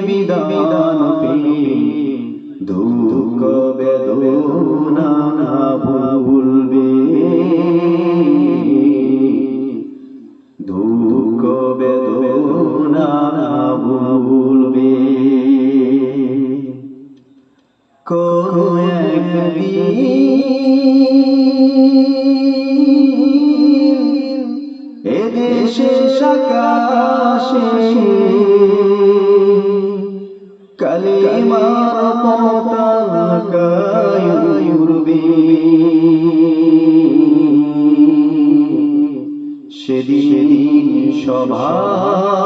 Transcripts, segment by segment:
বিধান দুঃখ বেদনা ভুলবে। দুঃখ বেদনা ভুলবে। কোনো একদিন এদেশে আকাশে কালিমার পতাকা উড়বে সেদিন সবাই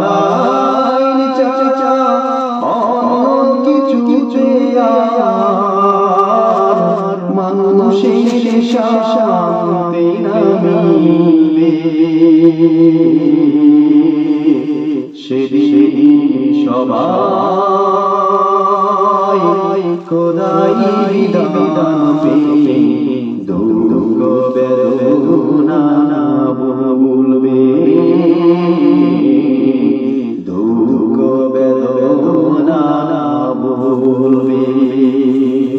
কোদারাইন চাচা অন্য কিছু আর মানুষের শান্তি নামিবে সেদিন সবাই খোদাই বিধান পেয়ে